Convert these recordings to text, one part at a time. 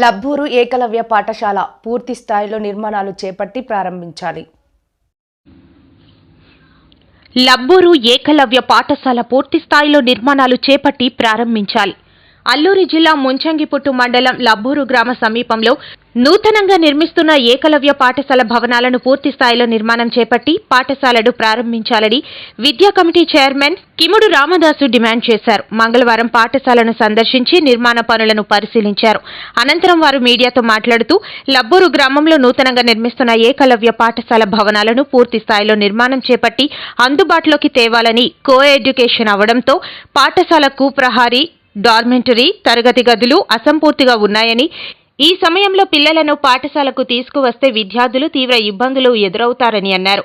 లబ్బూరు ఏకలవ్య పాఠశాల పూర్తి స్థాయిలో నిర్మాణాలు చేపట్టి ప్రారంభించాలి. లబ్బూరు ఏకలవ్య పాఠశాల పూర్తి స్థాయిలో నిర్మాణాలు చేపట్టి ప్రారంభించాలి. అల్లూరి జిల్లా ముంచంగిపుట్టు మండలం లబ్బూరు గ్రామ సమీపంలో నూతనంగా నిర్మిస్తున్న ఏకలవ్య పాఠశాల భవనాలను పూర్తి స్థాయిలో నిర్మాణం చేపట్టి పాఠశాలను ప్రారంభించాలని విద్యా committee chairman Kimudu Ramadasu demand చేశారు. మంగళవారం పాఠశాలను సందర్శించి నిర్మాణ పనులను పరిశీలించారు. అనంతరం వారు మీడియాతో మాట్లాడుతూ లబ్బూరు గ్రామంలో నూతనంగా నిర్మిస్తున్న ఏకలవ్య పాఠశాల భవనాలను పూర్తి స్థాయిలో నిర్మాణం చేపట్టి అందుబాటులోకి తేవాలని కో ఎడ్యుకేషన్ అవడంతో పాఠశాలకు ప్రహారీ డార్మెంటరీ తరగతి గదులు అసంపూర్తిగా ఉన్నాయని ఈ సమయంలో పిల్లలను పాఠశాలకు తీసుకువస్తే విద్యార్థులు తీవ్ర ఇబ్బందులు ఎదురవుతారని అన్నారు.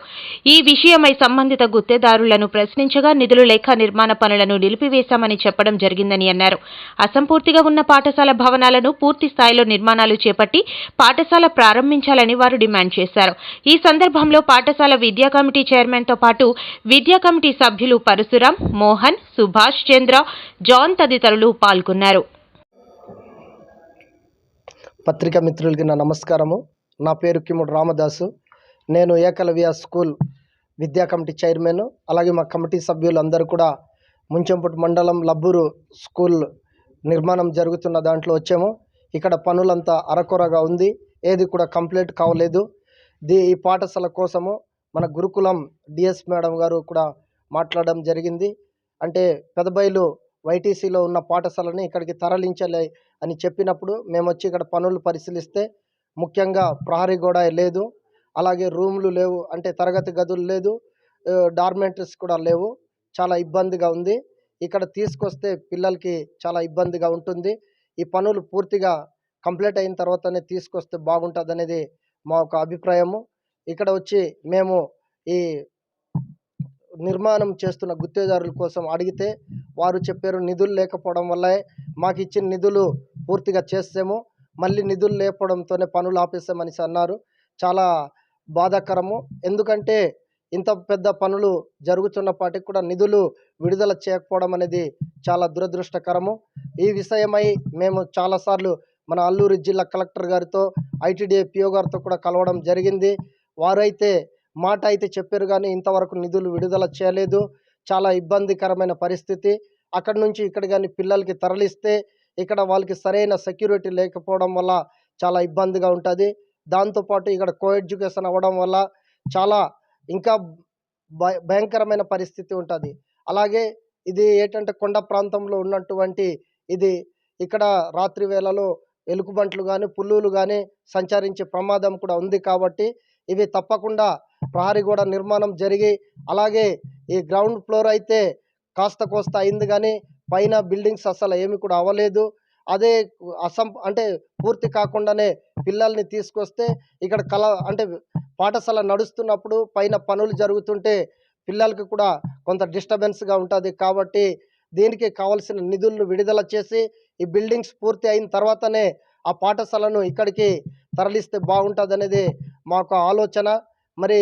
ఈ విషయమై సంబంధిత గుత్తేదారులను ప్రశ్నించగా నిధులు లేఖ నిర్మాణ పనులను నిలిపివేశామని చెప్పడం జరిగిందని అన్నారు. అసంపూర్తిగా ఉన్న పాఠశాల భవనాలను పూర్తి స్థాయిలో నిర్మాణాలు చేపట్టి పాఠశాల ప్రారంభించాలని వారు డిమాండ్ చేశారు. ఈ సందర్భంలో పాఠశాల విద్యా కమిటీ చైర్మన్తో పాటు విద్యా కమిటీ సభ్యులు పరశురాం మోహన్ సుభాష్ చంద్ర జాన్ తదితరులు పాల్గొన్నారు. పత్రికా మిత్రులకి నా నమస్కారము. నా పేరు కిముడు రామదాసు. నేను ఏకలవ్య స్కూల్ విద్యా కమిటీ చైర్మన్ అలాగే మా కమిటీ సభ్యులు అందరూ కూడా ముంచెంపుటి మండలం లబ్బూరు స్కూల్ నిర్మాణం జరుగుతున్న దాంట్లో వచ్చాము. ఇక్కడ పనులంతా అరకొరగా ఉంది. ఏది కూడా కంప్లీట్ కావలేదు. దీ ఈ పాఠశాల కోసము మన గురుకులం డిఎస్ మేడం గారు కూడా మాట్లాడడం జరిగింది. అంటే పెదబైలు వైటీసీలో ఉన్న పాఠశాలని ఇక్కడికి తరలించలే అని చెప్పినప్పుడు మేము వచ్చి ఇక్కడ పనులు పరిశీలిస్తే ముఖ్యంగా ప్రహరీ గోడ లేదు అలాగే రూమ్లు లేవు అంటే తరగతి గదులు లేదు డార్మెంటరీస్ కూడా లేవు చాలా ఇబ్బందిగా ఉంది. ఇక్కడ తీసుకొస్తే పిల్లలకి చాలా ఇబ్బందిగా ఉంటుంది. ఈ పనులు పూర్తిగా కంప్లీట్ అయిన తర్వాతనే తీసుకొస్తే బాగుంటుంది అనేది మా ఒక అభిప్రాయము. ఇక్కడ వచ్చి మేము ఈ నిర్మాణం చేస్తున్న గుత్తేదారుల కోసం అడిగితే వారు చెప్పారు నిధులు లేకపోవడం వల్లే మాకు ఇచ్చిన నిధులు పూర్తిగా చేస్తాము మళ్ళీ నిధులు లేకపోవడంతోనే పనులు ఆపేస్తామని అన్నారు. చాలా బాధాకరము. ఎందుకంటే ఇంత పెద్ద పనులు జరుగుతున్నప్పటికి కూడా నిధులు విడుదల చేయకపోవడం అనేది చాలా దురదృష్టకరము. ఈ విషయమై మేము చాలాసార్లు మన అల్లూరు జిల్లా కలెక్టర్ గారితో ఐటీడీఏ పిఓ గారితో కూడా కలవడం జరిగింది. వారైతే మాట అయితే చెప్పారు కానీ ఇంతవరకు నిధులు విడుదల చేయలేదు. చాలా ఇబ్బందికరమైన పరిస్థితి. అక్కడ నుంచి ఇక్కడ కానీ పిల్లలకి తరలిస్తే ఇక్కడ వాళ్ళకి సరైన సెక్యూరిటీ లేకపోవడం వల్ల చాలా ఇబ్బందిగా ఉంటుంది. దాంతోపాటు ఇక్కడ కో ఎడ్యుకేషన్ అవ్వడం వల్ల చాలా ఇంకా భయ భయంకరమైన పరిస్థితి ఉంటుంది. అలాగే ఇది ఏంటంటే కొండ ప్రాంతంలో ఉన్నటువంటి ఇది ఇక్కడ రాత్రి వేళలో ఎలుగుబంట్లు కానీ పుల్లులు కానీ సంచరించే ప్రమాదం కూడా ఉంది కాబట్టి ఇవి తప్పకుండా ప్రహరీ గోడ నిర్మాణం జరిగి అలాగే ఈ గ్రౌండ్ ఫ్లోర్ అయితే కాస్త కోస్త అయింది కానీ పైన బిల్డింగ్స్ అసలు ఏమి కూడా అవ్వలేదు. అదే అసం అంటే పూర్తి కాకుండానే పిల్లల్ని తీసుకొస్తే ఇక్కడ కళ అంటే పాఠశాల నడుస్తున్నప్పుడు పైన పనులు జరుగుతుంటే పిల్లలకి కూడా కొంత డిస్టర్బెన్స్గా ఉంటుంది కాబట్టి దీనికి కావలసిన నిధులను విడుదల చేసి ఈ బిల్డింగ్స్ పూర్తి అయిన తర్వాతనే ఆ పాఠశాలను ఇక్కడికి తరలిస్తే బాగుంటుంది అనేది మాకు ఆలోచన. మరి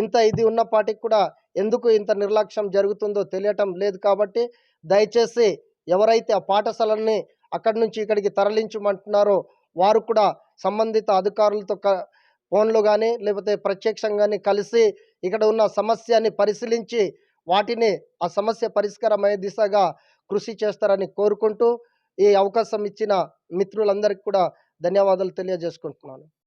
ఇంత ఇది ఉన్నపాటికి కూడా ఎందుకు ఇంత నిర్లక్ష్యం జరుగుతుందో తెలియటం లేదు కాబట్టి దయచేసి ఎవరైతే ఆ పాఠశాలని అక్కడి నుంచి ఇక్కడికి తరలించమంటున్నారో వారు కూడా సంబంధిత అధికారులతో ఫోన్లు ఫోన్లో కానీ లేకపోతే ప్రత్యక్షంగానే కలిసి ఇక్కడ ఉన్న సమస్యని పరిశీలించి వాటిని ఆ సమస్య పరిష్కారమయ్యే దిశగా కృషి చేస్తారని కోరుకుంటూ ఈ అవకాశం ఇచ్చిన మిత్రులందరికీ కూడా ధన్యవాదాలు తెలియజేసుకుంటున్నాను.